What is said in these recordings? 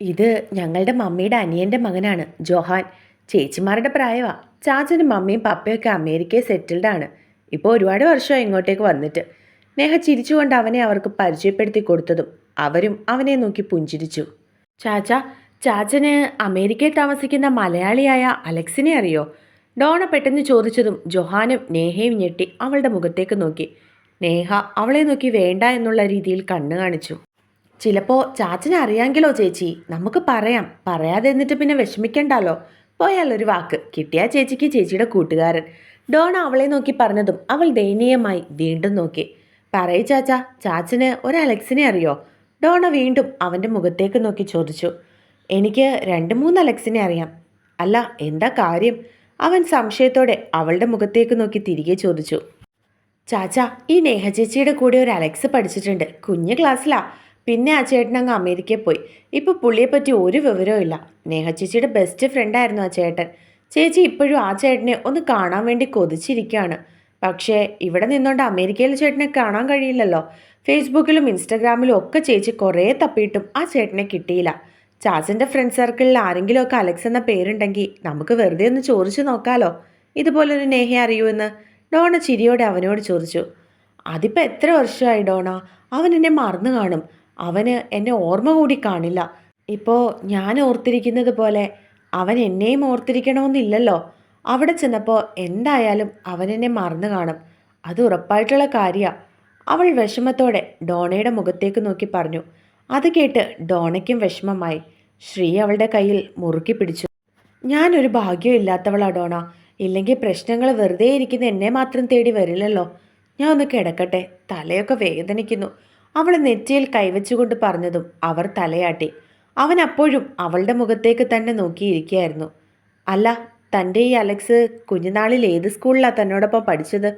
ഇത് ഞങ്ങളുടെ മമ്മിയുടെ അനിയന്റെ മകനാണ് ജോഹാൻ. ചേച്ചിമാരുടെ പ്രായമാണ് ചാച്ചനും മമ്മിയും പപ്പയൊക്കെ അമേരിക്കയിൽ സെറ്റിൽഡ് ആണ്. ഇപ്പോൾ ഒരുപാട് വർഷമായി ഇങ്ങോട്ടേക്ക് വന്നിട്ട്. നേഹ ചിരിച്ചുകൊണ്ട് അവനെ അവർക്ക് പരിചയപ്പെടുത്തി കൊടുത്തതും അവരും അവനെ നോക്കി പുഞ്ചിരിച്ചു. ചാച്ച ചാച്ചന് അമേരിക്കയിൽ താമസിക്കുന്ന മലയാളിയായ അലക്സിനെ അറിയോ? ഡോണ പെട്ടെന്ന് ചോദിച്ചതും ജോഹാനും നേഹയും ഞെട്ടി അവളുടെ മുഖത്തേക്ക് നോക്കി. നേഹ അവളെ നോക്കി വേണ്ട എന്നുള്ള രീതിയിൽ കണ്ണു കാണിച്ചു. ചിലപ്പോൾ ചാച്ചനെ അറിയാമെങ്കിലോ ചേച്ചി? നമുക്ക് പറയാം. പറയാതെ എന്നിട്ട് പിന്നെ വിഷമിക്കണ്ടല്ലോ പോയാലൊരു വാക്ക്. കിട്ടിയ ചേച്ചിക്ക് ചേച്ചിയുടെ കൂട്ടുകാരൻ. ഡോണ അവളെ നോക്കി പറഞ്ഞതും അവൾ ദയനീയമായി വീണ്ടും നോക്കി. പറയ് ചാച്ച ചാച്ചന് ഒരു അലക്സിനെ അറിയോ? ഡോണ വീണ്ടും അവന്റെ മുഖത്തേക്ക് നോക്കി ചോദിച്ചു. എനിക്ക് രണ്ട് മൂന്ന് അലക്സിനെ അറിയാം. അല്ല എന്താ കാര്യം? അവൻ സംശയത്തോടെ അവളുടെ മുഖത്തേക്ക് നോക്കി തിരികെ ചോദിച്ചു. ചാച്ച ഈ നേഹ ചേച്ചിയുടെ കൂടെ ഒരു അലക്സ് പഠിച്ചിട്ടുണ്ട്. കുഞ്ഞു ക്ലാസ്സിലാ. പിന്നെ ആ ചേട്ടൻ അങ്ങ് അമേരിക്കയിൽ പോയി. ഇപ്പോൾ പുള്ളിയെ പറ്റി ഒരു വിവരവും ഇല്ല. നേഹ ചേച്ചിയുടെ ബെസ്റ്റ് ഫ്രണ്ടായിരുന്നു ആ ചേട്ടൻ. ചേച്ചി ഇപ്പോഴും ആ ചേട്ടനെ ഒന്ന് കാണാൻ വേണ്ടി കൊതിച്ചിരിക്കുകയാണ്. പക്ഷേ ഇവിടെ നിന്നുകൊണ്ട് അമേരിക്കയിൽ ചേട്ടനെ കാണാൻ കഴിയില്ലല്ലോ. ഫേസ്ബുക്കിലും ഇൻസ്റ്റഗ്രാമിലും ഒക്കെ ചേച്ചി കുറേ തപ്പിയിട്ടും ആ ചേട്ടനെ കിട്ടിയില്ല. ചാച്ചന്റെ ഫ്രണ്ട് സർക്കിളിൽ ആരെങ്കിലുമൊക്കെ അലക്സ് എന്ന പേരുണ്ടെങ്കിൽ നമുക്ക് വെറുതെ ഒന്ന് ചോദിച്ചു നോക്കാലോ. ഇതുപോലൊരു നേഹ അറിയുമെന്ന് ഡോണ ചിരിയോടെ അവനോട് ചോദിച്ചു. അതിപ്പോൾ എത്ര വർഷമായി ഡോണ? അവൻ എന്നെ മറന്നു കാണും. അവന് എന്നെ ഓർമ്മ കൂടി കാണില്ല. ഇപ്പോൾ ഞാൻ ഓർത്തിരിക്കുന്നത് പോലെ അവൻ എന്നെയും ഓർത്തിരിക്കണമെന്നില്ലല്ലോ. അവിടെ ചെന്നപ്പോൾ എന്തായാലും അവൻ എന്നെ മറന്നു കാണും. അത് ഉറപ്പായിട്ടുള്ള കാര്യമാണ് അവൾ വിഷമത്തോടെ ഡോണയുടെ മുഖത്തേക്ക് നോക്കി പറഞ്ഞു. അത് കേട്ട് ഡോണയ്ക്കും വിഷമമായി. ശ്രീ അവളുടെ കയ്യിൽ മുറുക്കി പിടിച്ചു. ഞാനൊരു ഭാഗ്യമില്ലാത്തവളാ ഡോണ. ഇല്ലെങ്കിൽ പ്രശ്നങ്ങൾ വെറുതെ ഇരിക്കുന്ന എന്നെ മാത്രം തേടി വരില്ലല്ലോ. ഞാൻ ഒന്ന് കിടക്കട്ടെ. തലയൊക്കെ വേദനിക്കുന്നു. അവൾ നെറ്റിയിൽ കൈവച്ചുകൊണ്ട് പറഞ്ഞതും അവർ തലയാട്ടി. അവൻ അപ്പോഴും അവളുടെ മുഖത്തേക്ക് തന്നെ നോക്കിയിരിക്കുകയായിരുന്നു. അല്ല തന്റെ ഈ അലക്സ് കുഞ്ഞുനാളിൽ ഏത് സ്കൂളിലാണ് തന്നോടൊപ്പം പഠിച്ചത്?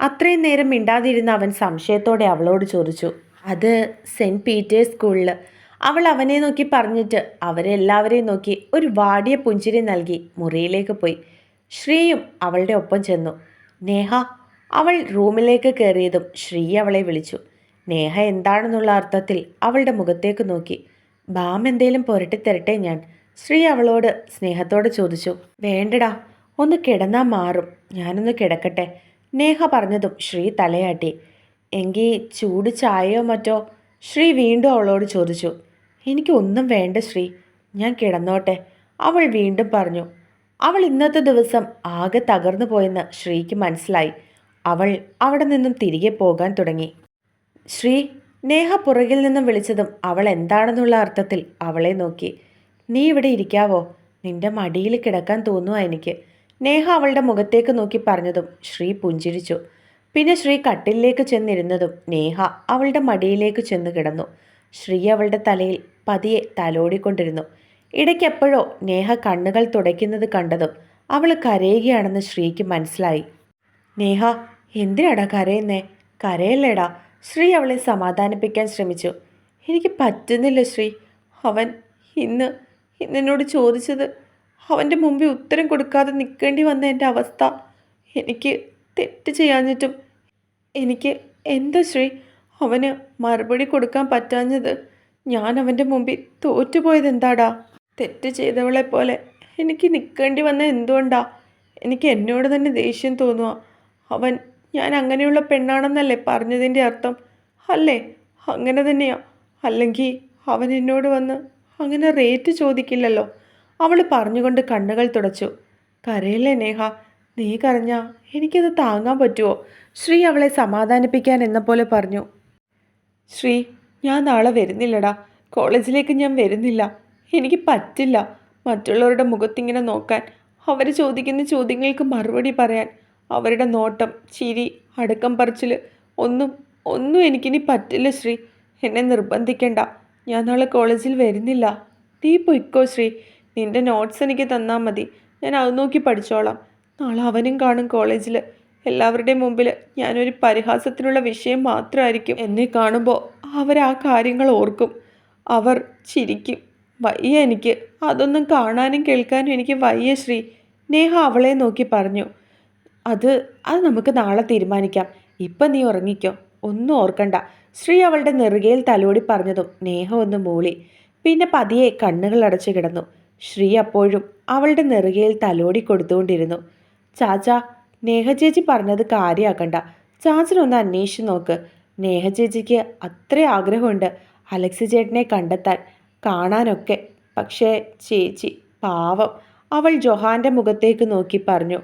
അത്രയും നേരം മിണ്ടാതിരുന്ന അവൻ സംശയത്തോടെ അവളോട് ചോദിച്ചു. അത് സെന്റ് പീറ്റേഴ്സ് സ്കൂളിൽ അവൾ അവനെ നോക്കി പറഞ്ഞിട്ട് അവരെല്ലാവരെയും നോക്കി ഒരു വാടിയ പുഞ്ചിരി നൽകി മുറിയിലേക്ക് പോയി. ശ്രീയും അവളുടെ ഒപ്പം ചെന്നു. നേഹ അവൾ റൂമിലേക്ക് കയറിയതും ശ്രീ അവളെ വിളിച്ചു. നേഹ എന്താണെന്നുള്ള അർത്ഥത്തിൽ അവളുടെ മുഖത്തേക്ക് നോക്കി. ബാം എന്തേലും പുരട്ടിത്തരട്ടെ ഞാൻ ശ്രീ അവളോട് സ്നേഹത്തോടെ ചോദിച്ചു. വേണ്ടടാ ഒന്ന് കിടന്നാ മാറും ഞാനൊന്ന് കിടക്കട്ടെ നേഹ പറഞ്ഞതും ശ്രീ തലയാട്ടി. എങ്കിൽ ചൂട് ചായയോ മറ്റോ? ശ്രീ വീണ്ടും അവളോട് ചോദിച്ചു. എനിക്ക് ഒന്നും വേണ്ട ശ്രീ ഞാൻ കിടന്നോട്ടെ അവൾ വീണ്ടും പറഞ്ഞു. അവൾ ഇന്നത്തെ ദിവസം ആകെ തകർന്നു പോയെന്ന് ശ്രീക്ക് മനസ്സിലായി. അവൾ അവിടെ നിന്നും തിരികെ പോകാൻ തുടങ്ങി. ശ്രീ നേഹ പുറകിൽ നിന്നും വിളിച്ചതും അവൾ എന്താണെന്നുള്ള അർത്ഥത്തിൽ അവളെ നോക്കി. നീ ഇവിടെ ഇരിക്കാവോ? നിന്റെ മടിയിൽ കിടക്കാൻ തോന്നുക എനിക്ക്. നേഹ അവളുടെ മുഖത്തേക്ക് നോക്കി പറഞ്ഞതും ശ്രീ പുഞ്ചിരിച്ചു. പിന്നെ ശ്രീ കട്ടിലേക്ക് ചെന്നിരുന്നതും നേഹ അവളുടെ മടിയിലേക്ക് ചെന്ന് കിടന്നു. ശ്രീ അവളുടെ തലയിൽ പതിയെ തലോടിക്കൊണ്ടിരുന്നു. ഇടയ്ക്കെപ്പോഴോ നേഹ കണ്ണുകൾ തുടയ്ക്കുന്നത് കണ്ടതും അവൾ കരയുകയാണെന്ന് ശ്രീക്ക് മനസ്സിലായി. നേഹ എന്തിനാടാ കരയുന്നേ? കരയല്ലേടാ. ശ്രീ അവളെ സമാധാനിപ്പിക്കാൻ ശ്രമിച്ചു. എനിക്ക് പറ്റുന്നില്ല ശ്രീ. അവൻ ഇന്ന് ഇന്നെന്നോട് ചോദിച്ചത് അവന്റെ മുമ്പിൽ ഉത്തരം കൊടുക്കാതെ നിൽക്കേണ്ടി വന്ന എന്റെ അവസ്ഥ. എനിക്ക് തെറ്റ് ചെയ്യാഞ്ഞിട്ടും എനിക്ക് എന്താ ശ്രീ? അവന് മറുപടി കൊടുക്കാൻ പറ്റാഞ്ഞത് ഞാൻ അവന്റെ മുമ്പിൽ തോറ്റുപോയത് എന്താടാ? തെറ്റ് ചെയ്തവളെ പോലെ എനിക്ക് നിൽക്കേണ്ടി വന്ന എന്തുകൊണ്ടാ? എനിക്ക് എന്നോട് തന്നെ ദേഷ്യം തോന്നുക അവൻ ഞാൻ അങ്ങനെയുള്ള പെണ്ണാണെന്നല്ലേ പറഞ്ഞതിന്റെ അർത്ഥം? അല്ലേ? അങ്ങനെ തന്നെയാ. അല്ലെങ്കിൽ അവൻ എന്നോട് വന്ന് അങ്ങനെ റേറ്റ് ചോദിക്കില്ലല്ലോ. അവൾ പറഞ്ഞുകൊണ്ട് കണ്ണുകൾ തുടച്ചു. കരയല്ലേ നേഹ? നീ കരഞ്ഞാ എനിക്കത് താങ്ങാൻ പറ്റുമോ ശ്രീ അവളെ സമാധാനിപ്പിക്കാൻ എന്ന പോലെ പറഞ്ഞു. ശ്രീ ഞാൻ നാളെ വരുന്നില്ലടാ. കോളേജിലേക്ക് ഞാൻ വരുന്നില്ല. എനിക്ക് പറ്റില്ല. മറ്റുള്ളവരുടെ മുഖത്തിങ്ങനെ നോക്കാൻ. അവർ ചോദിക്കുന്ന ചോദ്യങ്ങൾക്ക് മറുപടി പറയാൻ. അവരുടെ നോട്ടം ചിരി അടുക്കം പറിച്ചിൽ ഒന്നും ഒന്നും എനിക്കിനി പറ്റില്ല ശ്രീ. എന്നെ നിർബന്ധിക്കണ്ട. ഞാൻ നാളെ കോളേജിൽ വരുന്നില്ല. നീ പൊയ്ക്കോ ശ്രീ. നിന്റെ നോട്ട്സ് എനിക്ക് തന്നാൽ മതി. ഞാൻ അത് നോക്കി പഠിച്ചോളാം. നാളെ അവനും കാണും കോളേജിൽ എല്ലാവരുടെയും മുമ്പിൽ ഞാനൊരു പരിഹാസത്തിനുള്ള വിഷയം മാത്രമായിരിക്കും എന്നെ കാണുമ്പോൾ അവർ ആ കാര്യങ്ങൾ ഓർക്കും. അവർ ചിരിക്കും. വയ്യ എനിക്ക്. അതൊന്നും കാണാനും കേൾക്കാനും എനിക്ക് വയ്യ ശ്രീ. നേഹ അവളെ നോക്കി പറഞ്ഞു. അത് അത് നമുക്ക് നാളെ തീരുമാനിക്കാം. ഇപ്പം നീ ഉറങ്ങിക്കോ. ഒന്നും ഓർക്കണ്ട. ശ്രീ അവളുടെ നെറുകയിൽ തലോടി പറഞ്ഞതും നേഹ ഒന്ന് മൂളി. പിന്നെ പതിയെ കണ്ണുകൾ അടച്ചു കിടന്നു. ശ്രീ അപ്പോഴും അവളുടെ നെറുകയിൽ തലോടി കൊടുത്തുകൊണ്ടിരുന്നു. ചാച്ച നേഹ ചേച്ചി പറഞ്ഞത് കാര്യമാക്കണ്ട ചാച്ചനൊന്ന് അന്വേഷിച്ച് നോക്ക്. നേഹ ചേച്ചിക്ക് അത്ര ആഗ്രഹമുണ്ട് അലക്സ് ചേട്ടനെ കണ്ടെത്താൻ കാണാനൊക്കെ. പക്ഷേ ചേച്ചി പാവം. അവൾ ജൊഹാന്റെ മുഖത്തേക്ക് നോക്കി പറഞ്ഞു.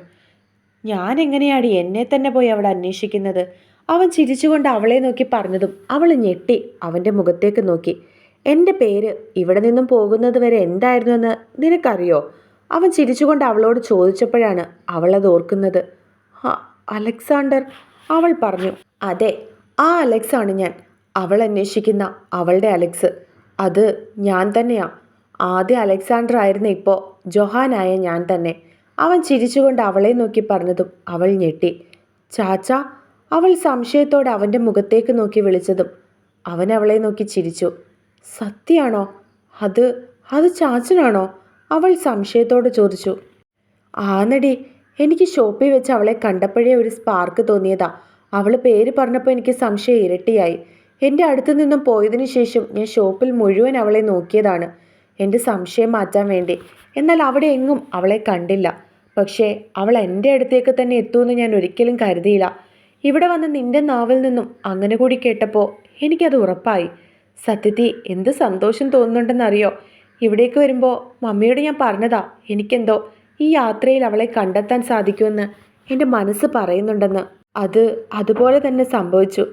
ഞാൻ എങ്ങനെയാടി എന്നെ തന്നെ പോയി അവിടെ അന്വേഷിക്കുന്നത്? അവൻ ചിരിച്ചുകൊണ്ട് അവളെ നോക്കി പറഞ്ഞതും അവൾ ഞെട്ടി അവന്റെ മുഖത്തേക്ക് നോക്കി. എന്റെ പേര് ഇവിടെ നിന്നും പോകുന്നത് വരെ എന്തായിരുന്നു എന്ന് നിനക്കറിയോ? അവൻ ചിരിച്ചുകൊണ്ട് അവളോട് ചോദിച്ചപ്പോഴാണ് അവളത് ഓർക്കുന്നത്. "ഹ, അലക്സാണ്ടർ അവൾ പറഞ്ഞു. അതെ ആ അലക്സാണ് ഞാൻ. അവൾ അന്വേഷിക്കുന്ന അവളുടെ അലക്സ്. അത് ഞാൻ തന്നെയാണ് ആദ്യ അലക്സാണ്ടർ ആയിരുന്ന ഇപ്പോൾ ജൊഹാനായ ഞാൻ തന്നെ. അവൻ ചിരിച്ചുകൊണ്ട് അവളെ നോക്കി പറഞ്ഞതും അവൾ ഞെട്ടി. ചാച്ച അവൾ സംശയത്തോടെ അവന്റെ മുഖത്തേക്ക് നോക്കി വിളിച്ചതും അവൻ അവളെ നോക്കി ചിരിച്ചു. സത്യാണോ? അത് അത് ചാച്ചനാണോ? അവൾ സംശയത്തോടെ ചോദിച്ചു. ആന്നടി എനിക്ക് ഷോപ്പിൽ വെച്ച് അവളെ കണ്ടപ്പോഴേ ഒരു സ്പാർക്ക് തോന്നിയതാ. അവൾ പേര് പറഞ്ഞപ്പോൾ എനിക്ക് സംശയം ഇരട്ടിയായി. എന്റെ അടുത്തു നിന്നും പോയതിനു ശേഷം ഞാൻ ഷോപ്പിൽ മുഴുവൻ അവളെ നോക്കിയതാണ്. എന്റെ സംശയം മാറ്റാൻ വേണ്ടി. എന്നാൽ അവിടെ എങ്ങും അവളെ കണ്ടില്ല. പക്ഷേ അവൾ എന്റെ അടുത്തേക്ക് തന്നെ എത്തുമെന്ന് ഞാൻ ഒരിക്കലും കരുതിയില്ല. ഇവിടെ വന്ന് നിന്റെ നാവിൽ നിന്നും അങ്ങനെ കൂടി കേട്ടപ്പോൾ എനിക്കത് ഉറപ്പായി. സത്യത്തി എന്ത് സന്തോഷം തോന്നുന്നുണ്ടെന്നറിയോ? ഇവിടേക്ക് വരുമ്പോൾ മമ്മിയോട് ഞാൻ പറഞ്ഞതാ എനിക്കെന്തോ ഈ യാത്രയിൽ അവളെ കണ്ടെത്താൻ സാധിക്കുമെന്ന് എന്റെ മനസ്സ് പറയുന്നുണ്ടെന്ന്. അത് അതുപോലെ തന്നെ സംഭവിച്ചു.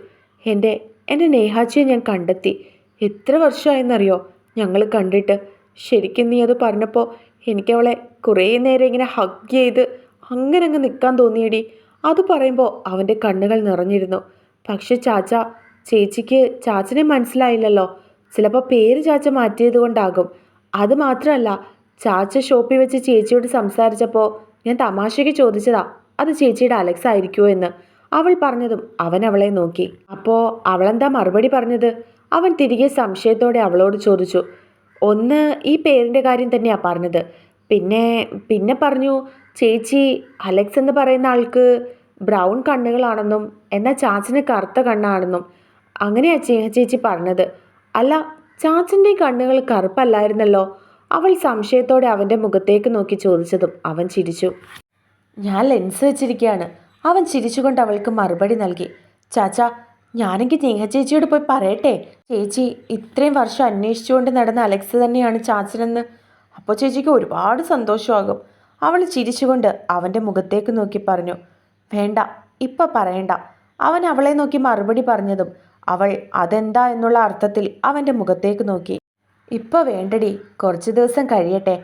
എന്റെ എന്റെ നേഹാച്ചിയെ ഞാൻ കണ്ടെത്തി. എത്ര വർഷമായെന്നറിയോ? ഞങ്ങൾ കണ്ടിട്ട്. ശരിക്കും നീ അത് പറഞ്ഞപ്പോൾ എനിക്കവളെ കുറേ നേരം ഇങ്ങനെ ഹഗ് ചെയ്ത് അങ്ങനെ അങ്ങ് നിൽക്കാൻ തോന്നിയടി. അത് പറയുമ്പോൾ അവന്റെ കണ്ണുകൾ നിറഞ്ഞിരുന്നു. പക്ഷെ ചാച്ച ചേച്ചിക്ക് ചാച്ചനെ മനസ്സിലായില്ലല്ലോ. ചിലപ്പോൾ പേര് ചാച്ച മാറ്റിയത് കൊണ്ടാകും. അത് മാത്രമല്ല ചാച്ച ഷോപ്പിൽ വെച്ച് ചേച്ചിയോട് സംസാരിച്ചപ്പോൾ ഞാൻ തമാശയ്ക്ക് ചോദിച്ചതാ അത് ചേച്ചിയുടെ അലക്സ് ആയിരിക്കുമോ എന്ന്? അവൾ പറഞ്ഞതും അവൻ അവളെ നോക്കി. അപ്പോൾ അവളെന്താ മറുപടി പറഞ്ഞത്? അവൻ തിരികെ സംശയത്തോടെ അവളോട് ചോദിച്ചു ഒന്ന് ഈ പേരിന്റെ കാര്യം തന്നെയാണ് പറഞ്ഞത്. പിന്നെ പിന്നെ പറഞ്ഞു ചേച്ചി അലക്സ് എന്ന് പറയുന്ന ആൾക്ക് ബ്രൗൺ കണ്ണുകളാണെന്നും എന്നാൽ ചാച്ചന് കറുത്ത കണ്ണാണെന്നും അങ്ങനെയാ ചേച്ചി പറഞ്ഞത്. അല്ല ചാച്ചന്റെ കണ്ണുകൾ കറുപ്പല്ലായിരുന്നല്ലോ. അവൾ സംശയത്തോടെ അവന്റെ മുഖത്തേക്ക് നോക്കി ചോദിച്ചതും അവൻ ചിരിച്ചു. ഞാൻ ലെൻസ് വെച്ചിരിക്കുകയാണ് അവൻ ചിരിച്ചുകൊണ്ട് അവൾക്ക് മറുപടി നൽകി. ചാച്ച ഞാനെങ്കിൽ നേഹ ചേച്ചിയോട് പോയി പറയട്ടെ. ചേച്ചി ഇത്രയും വർഷം അന്വേഷിച്ചുകൊണ്ട് നടന്ന അലക്സ് തന്നെയാണ് ചാച്ചനെന്ന് അപ്പോൾ ചേച്ചിക്ക് ഒരുപാട് സന്തോഷമാകും. അവൾ ചിരിച്ചുകൊണ്ട് അവന്റെ മുഖത്തേക്ക് നോക്കി പറഞ്ഞു വേണ്ട ഇപ്പം പറയണ്ട. അവൻ അവളെ നോക്കി മറുപടി പറഞ്ഞതും അവൾ അതെന്താ എന്നുള്ള അർത്ഥത്തിൽ അവന്റെ മുഖത്തേക്ക് നോക്കി. ഇപ്പോൾ വേണ്ടടി കുറച്ച് ദിവസം കഴിയട്ടെ.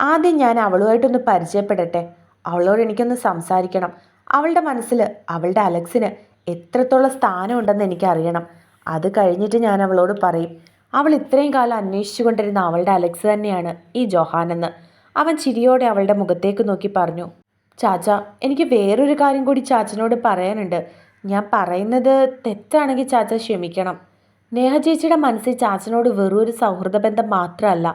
ആദ്യം ഞാൻ അവളുമായിട്ടൊന്ന് പരിചയപ്പെടട്ടെ. അവളോട് എനിക്കൊന്ന് സംസാരിക്കണം. അവളുടെ മനസ്സിൽ അവളുടെ അലക്സിന് എത്രത്തോളം സ്ഥാനമുണ്ടെന്ന് എനിക്കറിയണം. അത് കഴിഞ്ഞിട്ട് ഞാൻ അവളോട് പറയും. അവൾ ഇത്രയും കാലം അന്വേഷിച്ചു കൊണ്ടിരുന്ന അവളുടെ അലക്സ് തന്നെയാണ് ഈ ജോഹാനെന്ന്. അവൻ ചിരിയോടെ അവളുടെ മുഖത്തേക്ക് നോക്കി പറഞ്ഞു ചാച്ച എനിക്ക് വേറൊരു കാര്യം കൂടി ചാച്ചനോട് പറയാനുണ്ട്. ഞാൻ പറയുന്നത് തെറ്റാണെങ്കിൽ ചാച്ച ക്ഷമിക്കണം. നേഹ ചേച്ചിയുടെ മനസ്സിൽ ചാച്ചനോട് വെറും ഒരു സൗഹൃദ ബന്ധം മാത്രമല്ല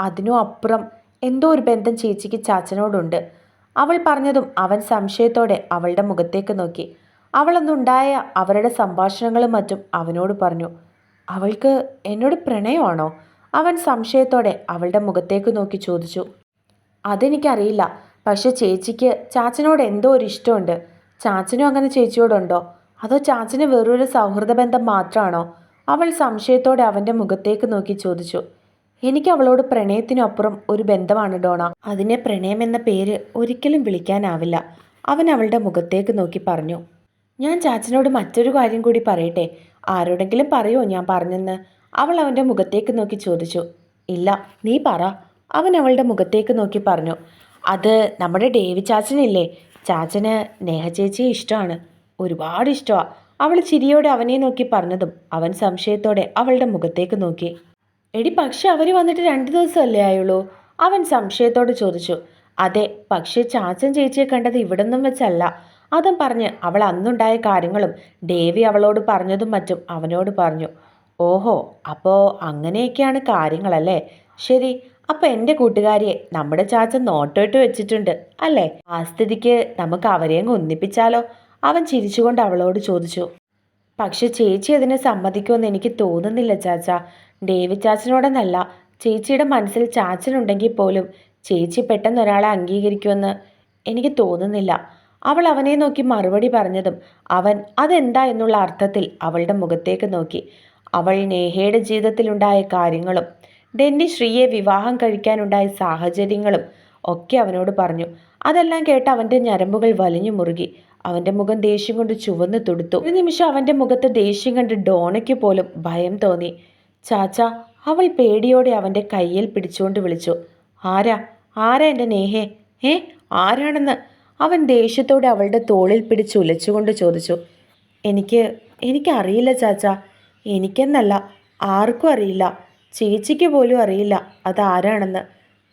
അതിനും അപ്പുറം എന്തോ ഒരു ബന്ധം ചേച്ചിക്ക് ചാച്ചനോടുണ്ട്. അവൾ പറഞ്ഞതും അവൻ സംശയത്തോടെ അവളുടെ മുഖത്തേക്ക് നോക്കി. അവളൊന്നുണ്ടായ അവരുടെ സംഭാഷണങ്ങളും മറ്റും അവനോട് പറഞ്ഞു അവൾക്ക് എന്നോട് പ്രണയമാണോ? അവൻ സംശയത്തോടെ അവളുടെ മുഖത്തേക്ക് നോക്കി ചോദിച്ചു. അതെനിക്കറിയില്ല. പക്ഷെ ചേച്ചിക്ക് ചാച്ചനോട് എന്തോ ഒരു ഇഷ്ടമുണ്ട്. ചാച്ചനും അങ്ങനെ ചേച്ചിയോടുണ്ടോ? അതോ ചാച്ചന് വെറൊരു സൗഹൃദ ബന്ധം മാത്രമാണോ? അവൾ സംശയത്തോടെ അവന്റെ മുഖത്തേക്ക് നോക്കി ചോദിച്ചു. എനിക്ക് അവളോട് പ്രണയത്തിനപ്പുറം ഒരു ബന്ധമാണ് ഡോണ. അതിനെ പ്രണയം എന്ന പേര് ഒരിക്കലും വിളിക്കാനാവില്ല. അവൻ അവളുടെ മുഖത്തേക്ക് നോക്കി പറഞ്ഞു. ഞാൻ ചാച്ചനോട് മറ്റൊരു കാര്യം കൂടി പറയട്ടെ. ആരോടെങ്കിലും പറയോ? ഞാൻ പറഞ്ഞെന്ന്. അവൾ അവന്റെ മുഖത്തേക്ക് നോക്കി ചോദിച്ചു. ഇല്ല നീ പറ. അവൻ അവളുടെ മുഖത്തേക്ക് നോക്കി പറഞ്ഞു. അത് നമ്മുടെ ഡേവി ചാച്ചനില്ലേ? ചാച്ചന് നേഹ ചേച്ചിയെ ഇഷ്ടമാണ്. ഒരുപാട് ഇഷ്ടമാണ് അവൾ ചിരിയോടെ അവനെ നോക്കി പറഞ്ഞതും അവൻ സംശയത്തോടെ അവളുടെ മുഖത്തേക്ക് നോക്കി. എടി പക്ഷെ അവർ വന്നിട്ട് രണ്ട് ദിവസമല്ലേ ആയുള്ളൂ? അവൻ സംശയത്തോടെ ചോദിച്ചു. അതെ പക്ഷേ ചാച്ചൻ ചേച്ചിയെ കണ്ടത് ഇവിടെ നിന്നും വെച്ചല്ല. അതും പറഞ്ഞ് അവൾ അന്നുണ്ടായ കാര്യങ്ങളും ദേവി അവളോട് പറഞ്ഞതും മറ്റും അവനോട് പറഞ്ഞു. ഓഹോ അപ്പോൾ അങ്ങനെയൊക്കെയാണ് കാര്യങ്ങളല്ലേ? ശരി അപ്പോൾ എന്റെ കൂട്ടുകാരിയെ നമ്മുടെ ചാച്ച നോട്ടോട്ട് വെച്ചിട്ടുണ്ട് അല്ലേ? ആ സ്ഥിതിക്ക് നമുക്ക് അവരെയും ഒന്നിപ്പിച്ചാലോ? അവൻ ചിരിച്ചുകൊണ്ട് അവളോട് ചോദിച്ചു. പക്ഷെ ചേച്ചി അതിനെ സമ്മതിക്കുമെന്ന് എനിക്ക് തോന്നുന്നില്ല ചാച്ച. ഡേവി ചാച്ചനോടെന്നല്ല ചേച്ചിയുടെ മനസ്സിൽ ചാച്ചനുണ്ടെങ്കിൽ പോലും ചേച്ചി പെട്ടെന്ന് ഒരാളെ അംഗീകരിക്കുമെന്ന് എനിക്ക് തോന്നുന്നില്ല. അവൾ അവനെ നോക്കി മറുപടി പറഞ്ഞതും അവൻ അതെന്താ എന്നുള്ള അർത്ഥത്തിൽ അവളുടെ മുഖത്തേക്ക് നോക്കി. അവൾ നേഹയുടെ ജീവിതത്തിലുണ്ടായ കാര്യങ്ങളും ഡെന്നി ശ്രീയെ വിവാഹം കഴിക്കാനുണ്ടായ സാഹചര്യങ്ങളും ഒക്കെ അവനോട് പറഞ്ഞു. അതെല്ലാം കേട്ട് അവന്റെ ഞരമ്പുകൾ വലിഞ്ഞു മുറുകി. അവന്റെ മുഖം ദേഷ്യം കൊണ്ട് ചുവന്ന് തുടുത്തു. ഒരു നിമിഷം അവന്റെ മുഖത്ത് ദേഷ്യം കണ്ട് ഡോണയ്ക്ക് പോലും ഭയം തോന്നി. ചാച്ച അവൾ പേടിയോടെ അവന്റെ കയ്യിൽ പിടിച്ചുകൊണ്ട് വിളിച്ചു. ആരാ? ആരാ എന്റെ നേഹേ? ഏ? ആരാണെന്ന്? അവൻ ദേഷ്യത്തോടെ അവളുടെ തോളിൽ പിടിച്ച് ഉലച്ചുകൊണ്ട് ചോദിച്ചു എനിക്ക് എനിക്കറിയില്ല ചാച്ച എനിക്കെന്നല്ല ആർക്കും അറിയില്ല ചേച്ചിക്ക് പോലും അറിയില്ല അതാരാണെന്ന്.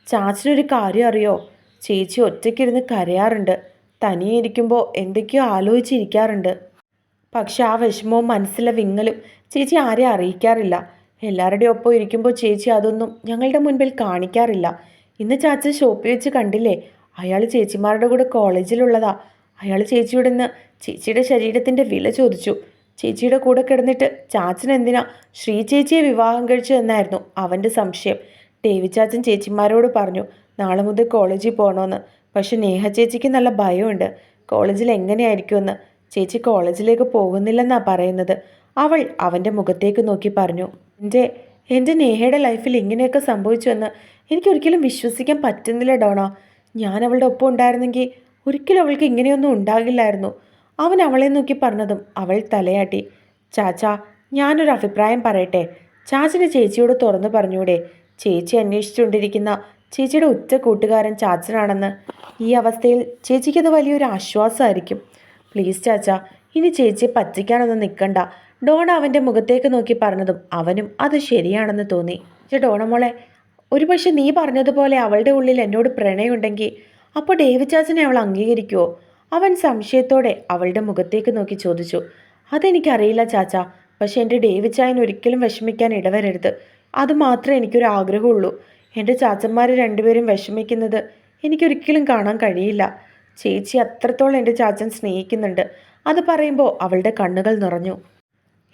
ചാച്ചനൊരു കാര്യം അറിയോ? ചേച്ചി ഒറ്റയ്ക്കിരുന്ന് കരയാറുണ്ട് തനിയെ ഇരിക്കുമ്പോൾ എന്തൊക്കെയോ ആലോചിച്ചിരിക്കാറുണ്ട്. പക്ഷെ ആ വിഷമവും മനസ്സിലെ വിങ്ങലും ചേച്ചി ആരെയും അറിയിക്കാറില്ല. എല്ലാവരുടെയും ഒപ്പം ഇരിക്കുമ്പോൾ ചേച്ചി അതൊന്നും ഞങ്ങളുടെ മുൻപിൽ കാണിക്കാറില്ല. ഇന്ന് ചാച്ച ഷോപ്പിൽ വെച്ച് കണ്ടില്ലേ അയാൾ ചേച്ചിമാരുടെ കൂടെ കോളേജിലുള്ളതാ. അയാൾ ചേച്ചിയുടെ നിന്ന് ചേച്ചിയുടെ ശരീരത്തിന്റെ വില ചോദിച്ചു. ചേച്ചിയുടെ കൂടെ കിടന്നിട്ട് ചാച്ചൻ എന്തിനാ ശ്രീ ചേച്ചിയെ വിവാഹം കഴിച്ചു എന്നായിരുന്നു അവന്റെ സംശയം. ദേവി ചാച്ചൻ ചേച്ചിമാരോട് പറഞ്ഞു നാളെ മുതൽ കോളേജിൽ പോകണമെന്ന് പക്ഷെ നേഹ ചേച്ചിക്ക് നല്ല ഭയമുണ്ട്. കോളേജിൽ എങ്ങനെയായിരിക്കുമെന്ന്. ചേച്ചി കോളേജിലേക്ക് പോകുന്നില്ലെന്നാ പറയുന്നത്. അവൾ അവന്റെ മുഖത്തേക്ക് നോക്കി പറഞ്ഞു എന്റെ എന്റെ നേഹയുടെ ലൈഫിൽ ഇങ്ങനെയൊക്കെ സംഭവിച്ചുവെന്ന് എനിക്കൊരിക്കലും വിശ്വസിക്കാൻ പറ്റുന്നില്ല ഡോണ. ഞാൻ അവളുടെ ഒപ്പം ഉണ്ടായിരുന്നെങ്കിൽ ഒരിക്കലും അവൾക്ക് ഇങ്ങനെയൊന്നും ഉണ്ടാകില്ലായിരുന്നു. അവൻ അവളെ നോക്കി പറഞ്ഞതും അവൾ തലയാട്ടി. ചാച്ചാ ഞാനൊരു അഭിപ്രായം പറയട്ടെ. ചാച്ചന് ചേച്ചിയോട് തുറന്നു പറഞ്ഞൂടെ. ചേച്ചി അന്വേഷിച്ചുകൊണ്ടിരിക്കുന്ന ചേച്ചിയുടെ ഉറ്റ കൂട്ടുകാരൻ ചാച്ചനാണെന്ന്. ഈ അവസ്ഥയിൽ ചേച്ചിക്കത് വലിയൊരു ആശ്വാസമായിരിക്കും. പ്ലീസ് ചാച്ച ഇനി ചേച്ചിയെ പറ്റിക്കാനൊന്നും നിൽക്കണ്ട. ഡോണ അവന്റെ മുഖത്തേക്ക് നോക്കി പറഞ്ഞതും അവനും അത് ശരിയാണെന്ന് തോന്നി. ഡോണ മോളെ ഒരുപക്ഷെ നീ പറഞ്ഞതുപോലെ അവളുടെ ഉള്ളിൽ എന്നോട് പ്രണയമുണ്ടെങ്കിൽ അപ്പോൾ ഡേവിചാസിനെ അവൾ അംഗീകരിക്കുമോ അവൻ സംശയത്തോടെ അവളുടെ മുഖത്തേക്ക് നോക്കി ചോദിച്ചു. അതെനിക്കറിയില്ല ചാച്ച. പക്ഷെ എന്റെ ഡേവിഡ് ചായൻ ഒരിക്കലും വിഷമിക്കാൻ ഇടവരരുത്. അത് മാത്രമേ എനിക്കൊരു ആഗ്രഹമുള്ളൂ. എന്റെ ചാച്ചന്മാർ രണ്ടുപേരും വിഷമിക്കുന്നത് എനിക്കൊരിക്കലും കാണാൻ കഴിയില്ല. ചേച്ചി അത്രത്തോളം എന്റെ ചാച്ചൻ സ്നേഹിക്കുന്നുണ്ട്. അത് പറയുമ്പോൾ അവളുടെ കണ്ണുകൾ നിറഞ്ഞു.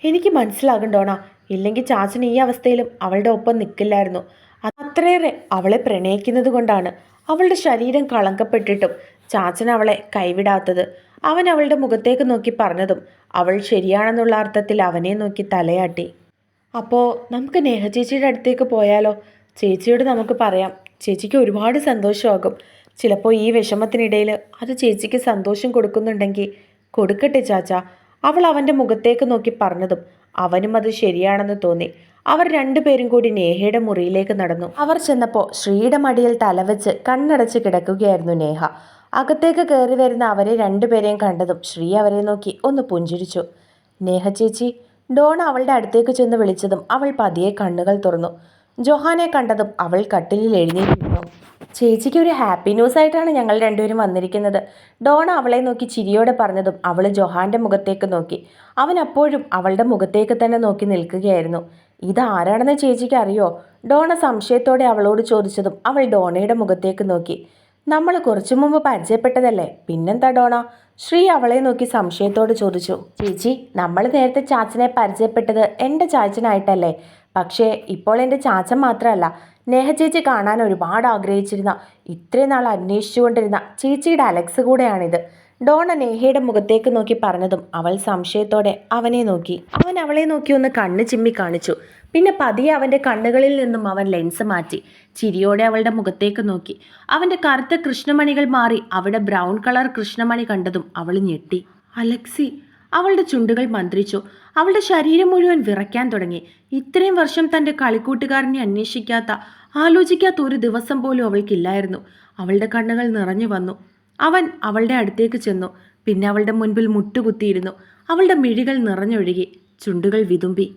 എനിക്ക് മനസ്സിലാകണ്ടോണ ഇല്ലെങ്കിൽ ചാച്ചൻ ഈ അവസ്ഥയിലും അവളുടെ ഒപ്പം നിൽക്കില്ലായിരുന്നു അത്രയേറെ അവളെ പ്രണയിക്കുന്നത് കൊണ്ടാണ് അവളുടെ ശരീരം കളങ്കപ്പെട്ടിട്ടും ചാച്ചൻ അവളെ കൈവിടാത്തത്. അവൻ അവളുടെ മുഖത്തേക്ക് നോക്കി പറഞ്ഞതും അവൾ ശരിയാണെന്നുള്ള അർത്ഥത്തിൽ അവനെ നോക്കി തലയാട്ടി. അപ്പോൾ നമുക്ക് നേഹ ചേച്ചിയുടെ അടുത്തേക്ക് പോയാലോ? ചേച്ചിയോട് നമുക്ക് പറയാം. ചേച്ചിക്ക് ഒരുപാട് സന്തോഷമാകും. ചിലപ്പോൾ ഈ വിഷമത്തിനിടയിൽ അത് ചേച്ചിക്ക് സന്തോഷം കൊടുക്കുന്നുണ്ടെങ്കിൽ കൊടുക്കട്ടെ ചാച്ച. അവൾ അവന്റെ മുഖത്തേക്ക് നോക്കി പറഞ്ഞതും അവനും അത് ശരിയാണെന്ന് തോന്നി. അവർ രണ്ടുപേരും കൂടി നേഹയുടെ മുറിയിലേക്ക് നടന്നു. അവർ ചെന്നപ്പോൾ ശ്രീയുടെ മടിയിൽ തലവെച്ച് കണ്ണടച്ച് കിടക്കുകയായിരുന്നു നേഹ. അകത്തേക്ക് കയറി വരുന്ന അവരെ രണ്ടുപേരെയും കണ്ടതും ശ്രീ അവരെ നോക്കി ഒന്ന് പുഞ്ചിരിച്ചു. നേഹ ചേച്ചി ഡോൺ അവളുടെ അടുത്തേക്ക് ചെന്ന് വിളിച്ചതും അവൾ പതിയെ കണ്ണുകൾ തുറന്നു. ജൊഹാനെ കണ്ടതും അവൾ കട്ടിലിൽ എഴുന്നേറ്റിരുന്നു. ചേച്ചിക്ക് ഒരു ഹാപ്പി ന്യൂസ് ആയിട്ടാണ് ഞങ്ങൾ രണ്ടുപേരും വന്നിരിക്കുന്നത്. ഡോണ അവളെ നോക്കി ചിരിയോടെ പറഞ്ഞതും അവൾ ജൊഹാന്റെ മുഖത്തേക്ക് നോക്കി. അവൻ അപ്പോഴും അവളുടെ മുഖത്തേക്ക് തന്നെ നോക്കി നിൽക്കുകയായിരുന്നു. ഇതാരാണെന്ന് ചേച്ചിക്ക് അറിയോ? ഡോണ സംശയത്തോടെ അവളോട് ചോദിച്ചതും അവൾ ഡോണയുടെ മുഖത്തേക്ക് നോക്കി. നമ്മൾ കുറച്ചു മുമ്പ് പരിചയപ്പെട്ടതല്ലേ? പിന്നെന്താ ഡോണ? ശ്രീ അവളെ നോക്കി സംശയത്തോട് ചോദിച്ചു. ചേച്ചി നമ്മൾ നേരത്തെ ചാച്ചനെ പരിചയപ്പെട്ടത് എന്റെ ചാച്ചനായിട്ടല്ലേ? പക്ഷേ ഇപ്പോൾ എന്റെ ചാച്ചൻ മാത്രമല്ല. നേഹ ചേച്ചി കാണാൻ ഒരുപാട് ആഗ്രഹിച്ചിരുന്ന ഇത്രയും നാൾ അന്വേഷിച്ചുകൊണ്ടിരുന്ന ചേച്ചിയുടെ അലക്സ് കൂടെയാണിത്. ഡോണ നേഹയുടെ മുഖത്തേക്ക് നോക്കി പറഞ്ഞതും അവൾ സംശയത്തോടെ അവനെ നോക്കി. അവൻ അവളെ നോക്കി ഒന്ന് കണ്ണ് ചിമ്മി കാണിച്ചു. പിന്നെ പതിയെ അവന്റെ കണ്ണുകളിൽ നിന്നും അവൻ ലെൻസ് മാറ്റി. ചിരിയോടെ അവളുടെ മുഖത്തേക്ക് നോക്കി. അവന്റെ കറുത്ത കൃഷ്ണമണികൾ മാറി അവിടെ ബ്രൗൺ കളർ കൃഷ്ണമണി കണ്ടതും അവൾ ഞെട്ടി. അലക്സി അവളുടെ ചുണ്ടുകൾ മന്ത്രിച്ചു. അവളുടെ ശരീരം മുഴുവൻ വിറയ്ക്കാൻ തുടങ്ങി. ഇത്രയും വർഷം തന്റെ കളിക്കൂട്ടുകാരനെ അന്വേഷിക്കാത്ത ആലോചിക്കാത്ത ഒരു ദിവസം പോലും അവൾക്കില്ലായിരുന്നു. അവളുടെ കണ്ണുകൾ നിറഞ്ഞു വന്നു. അവൻ അവളുടെ അടുത്തേക്ക് ചെന്നു. പിന്നെ അവളുടെ മുൻപിൽ മുട്ടുകുത്തിയിരുന്നു. അവളുടെ മിഴികൾ നിറഞ്ഞൊഴുകി. ചുണ്ടുകൾ വിതുമ്പി.